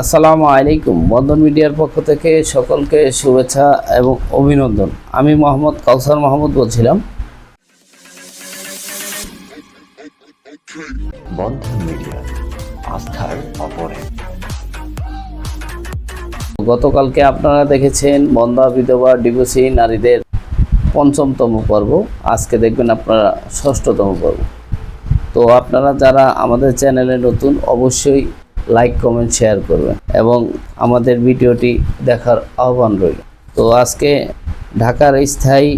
আসসালামু আলাইকুম। বন্ধন মিডিয়ার পক্ষ থেকে সকলকে শুভেচ্ছা এবং অভিনন্দন। আমি মোহাম্মদ কাউসার মাহমুদ বলছিলাম। বন্ধন মিডিয়া আস্থার অপরে। গতকালকে আপনারা দেখেছেন বন্ধা বিধবা ডিভোর্সি নারীদের পঞ্চমতম পর্ব। আজকে দেখবেন আপনারা ষষ্ঠতম পর্ব। তো আপনারা যারা আমাদের চ্যানেলে নতুন অবশ্যই লাইক কমেন্ট শেয়ার করবেন এবং আমাদের ভিডিওটি দেখার আহ্বান রইল। তো আজকে ঢাকার স্থায়ী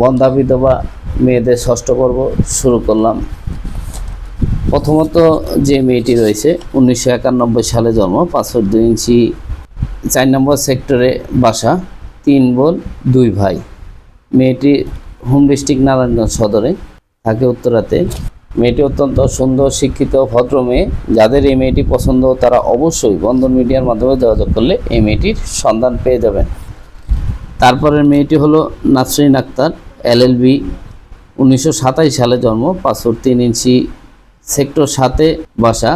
বন্ধা বিধবা মেয়েদের ষষ্ঠ পর্ব শুরু করলাম। প্রথমত যে মেয়েটি রয়েছে, উনিশশো একানব্বই সালে জন্ম পাঁচশো দুই ইঞ্চি, চার নম্বর সেক্টরে বাসা, তিন বোন, দুই ভাই। মেয়েটি হোম ডিস্ট্রিক্ট নারায়ণগঞ্জ সদরে, থাকে উত্তরাতে। মেয়েটি অত্যন্ত সুন্দর, শিক্ষিত, ভদ্র মেয়ে। যাদের এই মেয়েটি পছন্দ, তারা অবশ্যই বন্ধন মিডিয়ার মাধ্যমে যোগাযোগ করলে এই মেয়েটির সন্ধান পেয়ে যাবেন। তারপরের মেয়েটি হলো নাসরিন আক্তার এলএলবি উনিশশো সাতাশ সালে জন্ম পাঁচশো তিন ইঞ্চি, সেক্টর সাতে বাসা,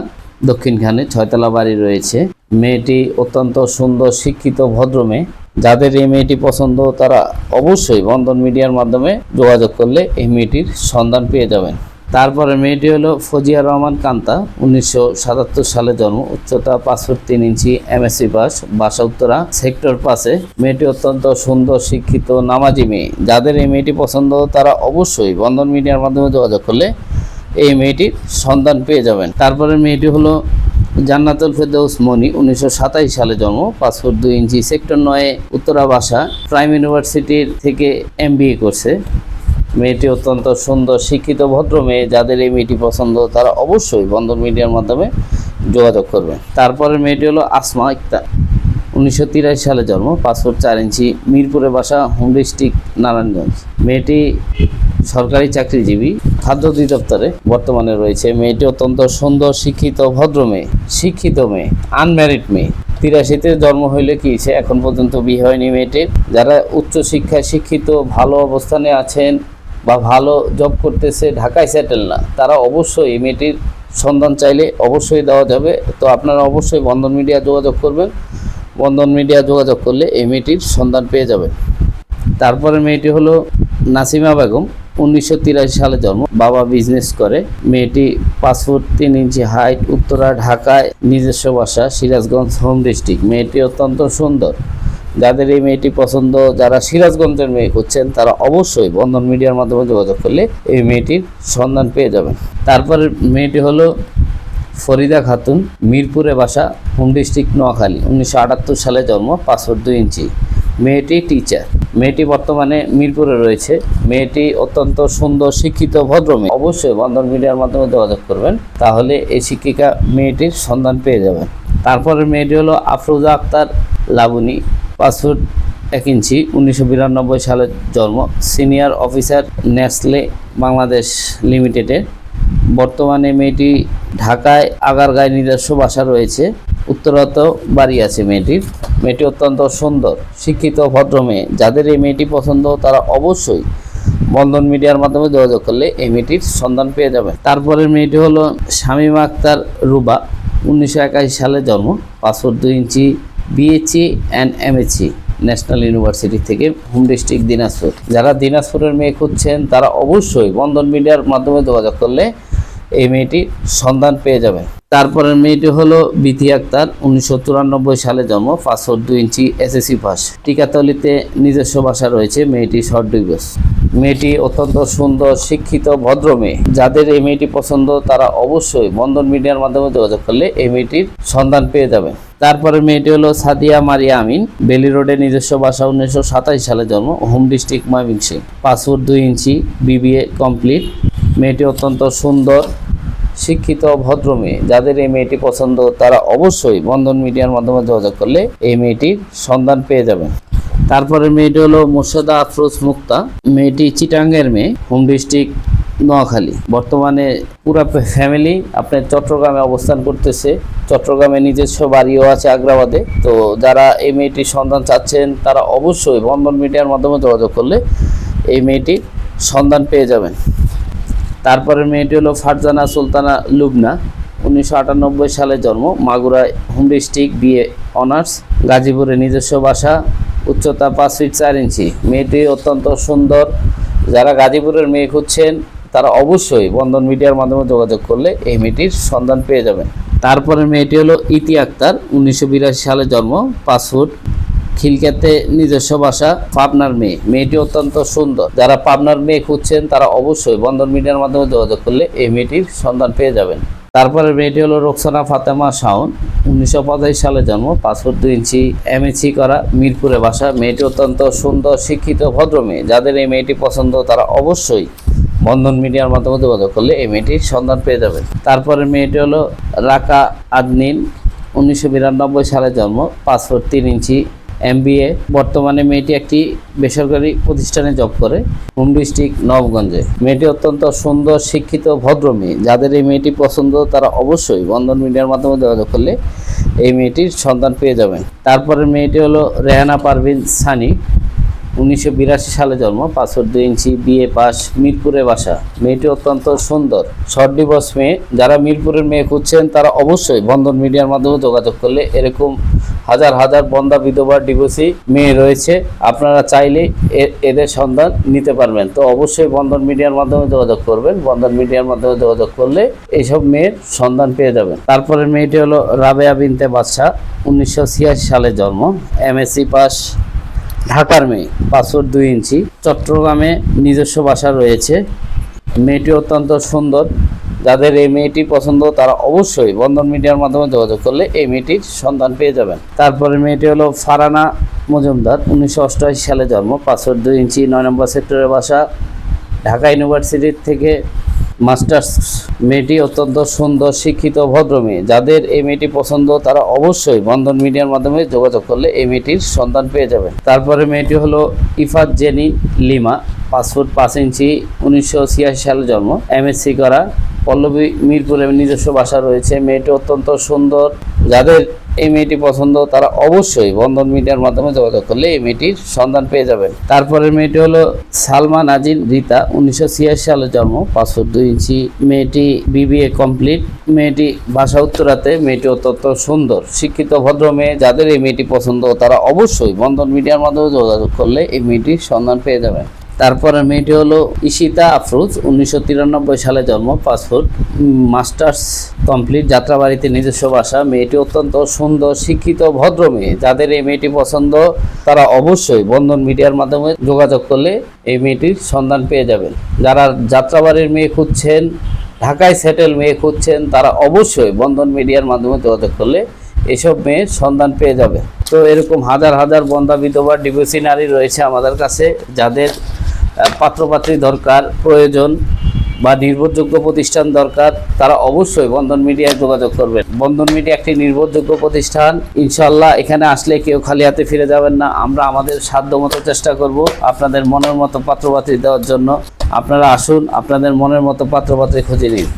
দক্ষিণখানে ছয়তলা বাড়ি রয়েছে। মেয়েটি অত্যন্ত সুন্দর, শিক্ষিত, ভদ্র মেয়ে। যাদের এই মেয়েটি পছন্দ, তারা অবশ্যই বন্ধন মিডিয়ার মাধ্যমে যোগাযোগ করলে এই মেয়েটির সন্ধান পেয়ে যাবেন। তারপরে মেয়েটি হলো ফজিয়া রহমান কান্তা, উনিশশো সাতাত্তর সালে জন্ম, উচ্চতা পাঁচ ফুট তিন ইঞ্চি এমএসসি পাস, বাসা উত্তরা, সেক্টর পাশে মেয়েটি অত্যন্ত সুন্দর, শিক্ষিত, নামাজি মেয়ে। যাদের এই মেয়েটি পছন্দ, তারা অবশ্যই বন্ধন মিডিয়ার মাধ্যমে যোগাযোগ করলে এই মেয়েটির সন্ধান পেয়ে যাবেন। তারপরে মেয়েটি হলো জান্নাতুল ফেরদৌস মনি উনিশশো সাতাশ সালে জন্ম, পাঁচ ফুট দুই ইঞ্চি, সেক্টর নয়ে উত্তরা বাসা। প্রাইম ইউনিভার্সিটির থেকে এমবিএ করছে। মেয়েটি অত্যন্ত সুন্দর, শিক্ষিত, ভদ্র মেয়ে। যাদের এই মেয়েটি পছন্দ, তারা অবশ্যই বন্ধন মিডিয়ার মাধ্যমে যোগাযোগ করবে। তারপরে মেয়েটি হলো আসমা ইকতা উনিশশো সালে জন্ম পাসপোর্ট চার ইঞ্চি, মিরপুরে বাসা, হোম ডিস্ট্রিক্ট নারায়ণগঞ্জ। মেয়েটি সরকারি চাকরিজীবী, খাদ্য অধিদপ্তরে বর্তমানে রয়েছে। মেয়েটি অত্যন্ত সুন্দর, শিক্ষিত, ভদ্র মেয়ে, শিক্ষিত মেয়ে আনম্যারিড মেয়ে। তিরাশিতে জন্ম হইলে কি সে এখন পর্যন্ত বিয়ে হয়নি মেয়েটির? যারা উচ্চশিক্ষায় শিক্ষিত, ভালো অবস্থানে আছেন বা ভালো জব করতেছে ঢাকায় সেটেল না, তারা অবশ্যই মেয়েটির সন্ধান চাইলে অবশ্যই দেওয়া যাবে। তো আপনারা অবশ্যই বন্ধন মিডিয়া যোগাযোগ করবেন। বন্ধন মিডিয়া যোগাযোগ করলে এই মেয়েটির সন্ধান পেয়ে যাবেন। তারপরে মেয়েটি হলো নাসিমা বেগম, উনিশশো তিরাশি সালে জন্ম। বাবা বিজনেস করে। মেয়েটি পাঁচ ফুট তিন ইঞ্চি হাইট উত্তরা, ঢাকায় নিজস্ব বাসা, সিরাজগঞ্জ, হোম ডিস্ট্রিক্ট মেয়েটি অত্যন্ত সুন্দর। যাদের এই মেয়েটি পছন্দ, যারা সিরাজগঞ্জের মেয়ে খুঁজছেন, তারা অবশ্যই বন্ধন মিডিয়ার মাধ্যমে যোগাযোগ করলে এই মেয়েটির সন্ধান পেয়ে যাবেন। তারপরে মেয়েটি হলো ফরিদা খাতুন, মিরপুরে বাসা, হোম ডিস্ট্রিক্ট নোয়াখালী। উনিশশো আটাত্তর সালে জন্ম, পাঁচ দুই ইঞ্চি। মেয়েটি টিচার মেয়েটি বর্তমানে মিরপুরে রয়েছে। মেয়েটি অত্যন্ত সুন্দর, শিক্ষিত, ভদ্র মেয়ে। অবশ্যই বন্ধন মিডিয়ার মাধ্যমে যোগাযোগ করবেন, তাহলে এই শিক্ষিকা মেয়েটির সন্ধান পেয়ে যাবেন। তারপরে মেয়েটি হলো আফরোজা আক্তার লাবণী পাঁচ ফুট এক ইঞ্চি, উনিশশো সালের জন্ম। সিনিয়র অফিসার নেসলে বাংলাদেশ লিমিটেডের বর্তমানে মেয়েটি ঢাকায় আগারগাঁয় নিজস্ব বাসা রয়েছে। উত্তরত বাড়ি আছে মেয়েটির। মেয়েটি অত্যন্ত সুন্দর, শিক্ষিত, ভদ্র মেয়ে। যাদের এই মেয়েটি পছন্দ, তারা অবশ্যই বন্ধন মিডিয়ার মাধ্যমে যোগাযোগ করলে এই মেয়েটির সন্ধান পেয়ে যাবে। তারপরের মেয়েটি হলো শামীমা আক্তার রুবা, উনিশশো একাশি সালে জন্ম। পাসপোর্ট দুই inch BSc and MSc national university থেকে হোম ডিস্ট্রিক্ট দিনাজপুর যারা দিনাজপুরের মেয়ে খুঁজছেন, তারা অবশ্যই বন্ধন মিডিয়ার মাধ্যমে যোগাযোগ করলে এই মেয়েটির সন্ধান পেয়ে যাবেন। তারপরের মেয়েটি হলো বিথি আক্তার, উনিশশো চুরানব্বই সালে জন্ম, পাঁচ ফুট দুই ইঞ্চি এসএসসি পাস টিকাতলিতে নিজস্ব বাসা রয়েছে, মেয়েটি শর্ট ডিভোর্স মেয়েটি অত্যন্ত সুন্দর, শিক্ষিত, ভদ্র মেয়ে। যাদের এই মেয়েটি পছন্দ, তারা অবশ্যই বন্ধন মিডিয়ার মাধ্যমে যোগাযোগ করলে এই মেয়েটির সন্ধান পেয়ে যাবেন। তারপরে মেয়েটি হলো সাদিয়া মারিয়া আমিন। বেলি রোডে নিজস্ব বাসা উনিশশো সাতাশ সালে জন্ম। হোম ডিস্ট্রিক্ট ময়মনসিং ফুট দুই ইঞ্চি। BBA complete. মেয়েটি অত্যন্ত সুন্দর, শিক্ষিত, ভদ্র মেয়ে। যাদের এই মেয়েটি পছন্দ, তারা অবশ্যই বন্ধন মিডিয়ার মাধ্যমে যোগাযোগ করলে এই মেয়েটির সন্ধান পেয়ে যাবেন। তারপরে মেয়েটি হলো মোর্শেদা আফরোজ মুক্তা। মেয়েটি চিটাঙ্গের মেয়ে। Home district Noakhali. বর্তমানে পুরা ফ্যামিলি আপনার চট্টগ্রামে অবস্থান করতেছে। চট্টগ্রামে নিজস্ব বাড়িও আছে আগ্রাবাদে। তো যারা এই মেয়েটির সন্ধান চাচ্ছেন, তারা অবশ্যই বন্ধন মিডিয়ার মাধ্যমে যোগাযোগ করলে এই মেয়েটির সন্ধান পেয়ে যাবেন। তারপরে মেয়েটি হলো ফারজানা সুলতানা লুবনা। উনিশশো আটানব্বই সালে জন্ম, মাগুরায় হোম ডিস্ট্রিক্ট বিএ অনার্স, গাজীপুরে নিজস্ব বাসা, উচ্চতা পাঁচ ফিট চার ইঞ্চি। মেয়েটি অত্যন্ত সুন্দর। যারা গাজীপুরের মেয়ে খুঁজছেন তারা অবশ্যই বন্ধন মিডিয়ার মাধ্যমে যোগাযোগ করলে এই মেয়েটির সন্ধান পেয়ে যাবেন। তারপরে মেয়েটি হলো ইতি আক্তার, উনিশশো বিরাশি সালে জন্ম, পাঁচ ফুট খিলকাতে নিজস্ব বাসা, পাবনার মেয়ে। মেয়েটি অত্যন্ত সুন্দর। যারা পাবনার মেয়ে খুঁজছেন, তারা অবশ্যই বন্ধন মিডিয়ার মাধ্যমে যোগাযোগ করলে এই মেয়েটির সন্ধান পেয়ে যাবেন। তারপরে মেয়েটি হলো রোকসানা ফাতেমা শাওন, উনিশশো পঁচাশি সালে জন্ম ফুট দুই ইঞ্চি এমএসি করা, মিরপুরে বাসা। মেয়েটি অত্যন্ত সুন্দর, শিক্ষিত, ভদ্র মেয়ে। যাদের এই মেয়েটি পছন্দ, তারা অবশ্যই বন্ধন মিডিয়ার মাধ্যমে যোগাযোগ করলে এই মেয়েটির সন্ধান পেয়ে যাবেন তারপরে মেয়েটি হলো রাকা আদনিন, উনিশশো বিরানব্বই সালে জন্ম, পাঁচ ফুট তিন ইঞ্চি, এমবিএ। বর্তমানে মেয়েটি একটি বেসরকারি প্রতিষ্ঠানে জব করে, হোম ডিস্ট্রিক্ট নবগঞ্জে। মেয়েটি অত্যন্ত সুন্দর, শিক্ষিত, ভদ্র মেয়ে। যাদের এই মেয়েটি পছন্দ, তারা অবশ্যই বন্ধন মিডিয়ার মাধ্যমে যোগাযোগ করলে এই মেয়েটির সন্ধান পেয়ে যাবেন তারপরে মেয়েটি হলো রেহানা পারভিন সানি উনিশশো বিরাশি সালে জন্ম পাঁচশো দুই ইঞ্চি বিএ পাস মিরপুরে বাসা। মেয়েটি অত্যন্ত সুন্দর। শর্ট ডিভোর্স মেয়ে। যারা মিরপুরের মেয়ে খুঁজছেন, তারা অবশ্যই বন্ধন মিডিয়ার মাধ্যমে যোগাযোগ করলে এরকম হাজার হাজার বন্ধা বিধবা ডিভোর্সি মেয়ে রয়েছে। আপনারা চাইলে এদের সন্ধান নিতে পারবেন। তো অবশ্যই বন্ধন মিডিয়ার মাধ্যমে যোগাযোগ করবেন। বন্ধন মিডিয়ার মাধ্যমে যোগাযোগ করলে এইসব মেয়ের সন্ধান পেয়ে যাবেন। তারপরে মেয়েটি হলো রাবেয়া বিনতে বাদশাহ। উনিশশো ছিয়াশি সালে জন্ম। MSc pass. ঢাকার মেয়ে পাঁচশো দুই ইঞ্চি, চট্টগ্রামে নিজস্ব বাসা রয়েছে। মেয়েটি অত্যন্ত সুন্দর। যাদের এই মেয়েটি পছন্দ, তারা অবশ্যই বন্ধন মিডিয়ার মাধ্যমে যোগাযোগ করলে এই মেয়েটির সন্ধান পেয়ে যাবেন। তারপরে মেয়েটি হলো ফারানা মজুমদার, উনিশশো অষ্টআশি সালে জন্ম পাঁচশো দুই ইঞ্চি, নয় নম্বর সেক্টরের বাসা, ঢাকা ইউনিভার্সিটির থেকে মাস্টার্স মেয়েটি অত্যন্ত সুন্দর, শিক্ষিত, ভদ্র মেয়ে। যাদের এই মেয়েটি পছন্দ, তারা অবশ্যই বন্ধন মিডিয়ার মাধ্যমে যোগাযোগ করলে এই মেয়েটির সন্ধান পেয়ে যাবে তারপরে মেয়েটি হলো ইফাত জেনি লিমা, পাঁচ ফুট পাঁচ ইঞ্চি, উনিশশো ছিয়াশি সালে জন্ম। এমএসসি করা, পল্লবী মিরপুরে নিজস্ব বাসা রয়েছে। মেয়েটি অত্যন্ত সুন্দর। যাদের এই মেয়েটি পছন্দ, তারা অবশ্যই বন্ধন মিডিয়ার মাধ্যমে যোগাযোগ করলে এই মেয়েটির সন্ধান পেয়ে যাবেন। তারপরের মেয়েটি হলো সালমা নাজিন রিতা, উনিশশো ছিয়াশি সালে জন্ম, পাঁচ ফুট দুই ইঞ্চি। মেয়েটি বিবিএ কমপ্লিট। মেয়েটি ভাষা উত্তরাতে, মেয়েটি অত্যন্ত সুন্দর, শিক্ষিত, ভদ্র মেয়ে। যাদের এই মেয়েটি পছন্দ, তারা অবশ্যই বন্ধন মিডিয়ার মাধ্যমে যোগাযোগ করলে এই মেয়েটির সন্ধান পেয়ে যাবেন। তারপরে মেয়েটি হলো ইশিতা আফরুজ, উনিশশো তিরানব্বই সালে জন্ম পাসপোর্ট মাস্টার্স কমপ্লিট, যাত্রাবাড়িতে নিজস্ব বাসা। মেয়েটি অত্যন্ত সুন্দর, শিক্ষিত, ভদ্র মেয়ে। যাদের এই মেয়েটি পছন্দ, তারা অবশ্যই বন্ধন মিডিয়ার মাধ্যমে যোগাযোগ করলে এই মেয়েটির সন্ধান পেয়ে যাবেন। যারা যাত্রাবাড়ির মেয়ে খুঁজছেন, ঢাকায় সেটেল মেয়ে খুঁজছেন, তারা অবশ্যই বন্ধন মিডিয়ার মাধ্যমে যোগাযোগ করলে এসব মেয়ের সন্ধান পেয়ে যাবে। তো এরকম হাজার হাজার বন্ধা বিধবা, ডিভোর্সি নারী রয়েছে আমাদের কাছে, যাদের পাত্রপাত্রী দরকার, প্রয়োজন বা নির্ভরযোগ্য প্রতিষ্ঠান দরকার, তারা অবশ্যই বন্ধন মিডিয়ায় যোগাযোগ করবেন। বন্ধন মিডিয়া একটি নির্ভরযোগ্য প্রতিষ্ঠান। ইনশাল্লাহ এখানে আসলে কেউ খালি হাতে ফিরে যাবেন না। আমরা আমাদের সাধ্য মতো চেষ্টা করব আপনাদের মনের মতো পাত্রপাত্রী দেওয়ার জন্য। আপনারা আসুন, আপনাদের মনের মতো পাত্রপাত্রী খুঁজে নিন।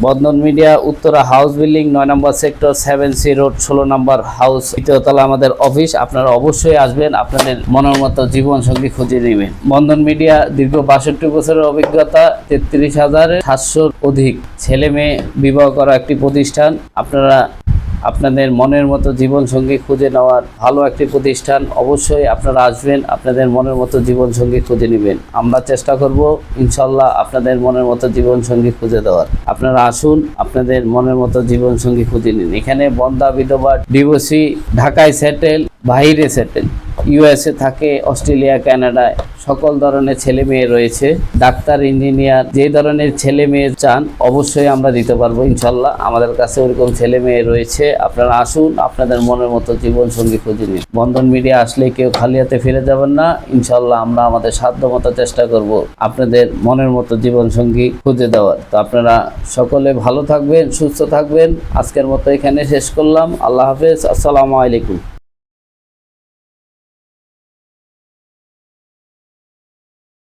Bandhan media, Uttara house building, নয় number sector, seven C road, ষোলো নম্বর হাউস তৃতীয়তলা আমাদের অফিস। আপনারা অবশ্যই আসবেন, আপনাদের মনের মতো জীবন সঙ্গী খুঁজে নেবেন। বন্ধন মিডিয়া, দীর্ঘ বাষট্টি বছরের অভিজ্ঞতা, তেত্রিশ হাজার সাতশোর অধিক ছেলে মেয়ে বিবাহ করা একটি প্রতিষ্ঠান। আপনারা আপনাদের মনের মতো জীবনসঙ্গী খুঁজে নেওয়ার ভালো একটি প্রতিষ্ঠান অবশ্যই আপনারা আসবেন, আপনাদের মনের মতো জীবনসঙ্গী খুঁজে নেবেন। আমরা চেষ্টা করব ইনশাল্লাহ আপনাদের মনের মতো জীবনসঙ্গী খুঁজে দেওয়ার। আপনারা আসুন, আপনাদের মনের মতো জীবনসঙ্গী খুঁজে নিন। এখানে বন্দা বিধবা ডিভোসি ঢাকায় সেটেল বাইরে সেটেল ইউএসএ থাকে, অস্ট্রেলিয়া কানাডায় সকল ধরনের ছেলে মেয়ে রয়েছে। ডাক্তার, ইঞ্জিনিয়ার, যে ধরনের ছেলে মেয়ে চান, অবশ্যই আমরা দিতে পারব, ইনশাল্লাহ। আমাদের কাছে ওরকম ছেলে মেয়ে রয়েছে। আপনারা আসুন, আপনাদের মনের মতো জীবন সঙ্গী খুঁজে নিন। বন্ধন মিডিয়া আসলে কেউ খালি হাতে ফিরে যাবেন না। ইনশাল্লাহ আমরা আমাদের সাধ্য মতো চেষ্টা করব আপনাদের মনের মতো জীবন সঙ্গী খুঁজে দেওয়ার। তো আপনারা সকলে ভালো থাকবেন, সুস্থ থাকবেন। আজকের মতো এখানে শেষ করলাম। আল্লাহ হাফেজ। আসসালামু আলাইকুম।